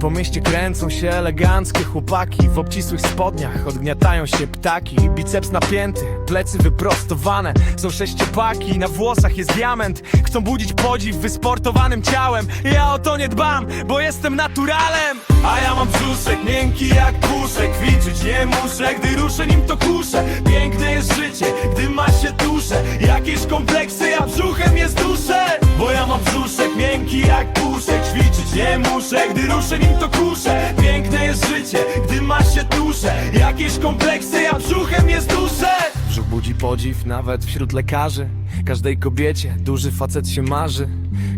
Po mieście kręcą się eleganckie chłopaki W obcisłych spodniach odgniatają się ptaki. Biceps napięty, plecy wyprostowane Są sześciopaki, na włosach jest diament. Chcą budzić podziw wysportowanym ciałem. Ja o to nie dbam, bo jestem naturalem. A ja mam brzuszek miękki jak puszek. Ćwiczyć nie muszę, gdy ruszę nim to kuszę. Piękne jest życie, gdy ma się duszę. Jakieś kompleksy, ja brzuchem jest duszę. Bo ja mam brzuszek miękki jak muszę, gdy ruszę nim to kuszę. Piękne jest życie, gdy ma się duszę. Jakieś kompleksy, ja brzuchem jest duszę. Brzuch budzi podziw nawet wśród lekarzy. Każdej kobiecie duży facet się marzy.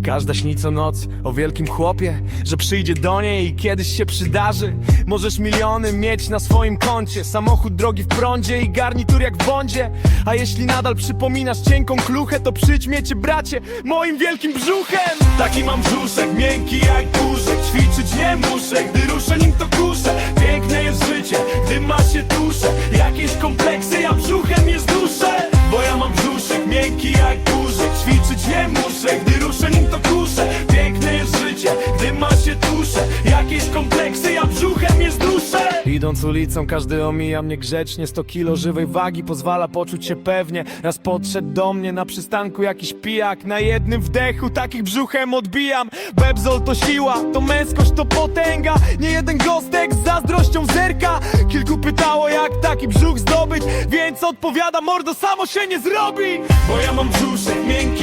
Każda śni co noc o wielkim chłopie Że przyjdzie do niej i kiedyś się przydarzy. Możesz miliony mieć na swoim koncie. Samochód drogi w prądzie i garnitur jak w bądzie. A jeśli nadal przypominasz cienką kluchę To przyćmie cię bracie moim wielkim brzuchem Taki mam brzuszek, miękki jak puszek Ćwiczyć nie muszę, gdy ruszę nim to kuszę. Piękne jest życie, gdy ma się duszę. Jakieś kompleksy, ja brzuchem jest duszę Bo ja mam brzuszek, miękki jak puszek Ćwiczyć nie muszę, gdy ruszę nim to kuszę. Piękne jest życie, gdy ma się duszę. Jakieś kompleksy, ja brzuchem Idąc ulicą, każdy omija mnie grzecznie. 100 kilo żywej wagi pozwala poczuć się pewnie. Raz podszedł do mnie na przystanku jakiś pijak. Na jednym wdechu takich brzuchem odbijam. Bebzol to siła, to męskość, to potęga. Nie jeden gostek z zazdrością zerka. Kilku pytało jak taki brzuch zdobyć Więc odpowiada mordo, samo się nie zrobi. Bo ja mam brzuszek, miękki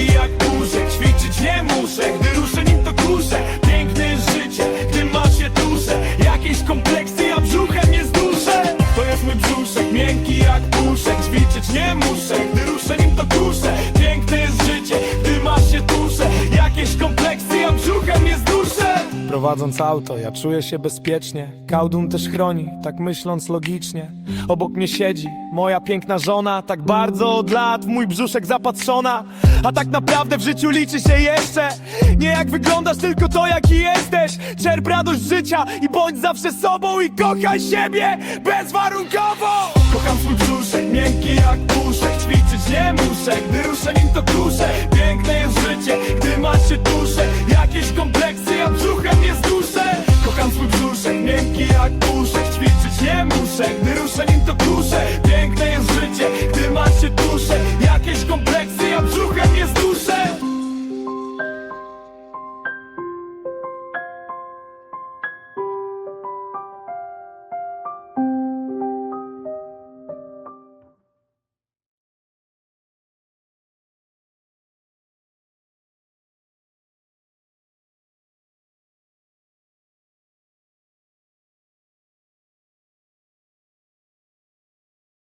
Muszę, gdy ruszę nim to kuszę Piękne jest życie, gdy ma się duszę Jakieś kompleksy, ja brzuchem jest duszę. Prowadząc auto, ja czuję się bezpiecznie. Kaudun też chroni, tak myśląc logicznie. Obok mnie siedzi moja piękna żona Tak bardzo od lat w mój brzuszek zapatrzona. A tak naprawdę w życiu liczy się jeszcze. Nie jak wyglądasz, tylko to jaki jesteś. Czerp radość życia i bądź zawsze sobą I kochaj siebie bezwarunkowo Kocham swój brzuszek, miękki jak puszek. Ćwiczyć nie muszę, gdy ruszę nim to kruszę Piękne jest życie, gdy ma się duszę Jakieś kompleksy, ja brzuchem nie zduszę. Kocham swój brzuszek, miękki jak puszek. Ćwiczyć nie muszę, gdy ruszę nim to kruszę Piękne jest życie, gdy ma się duszę Jakieś kompleksy, ja brzuchem nie zduszę.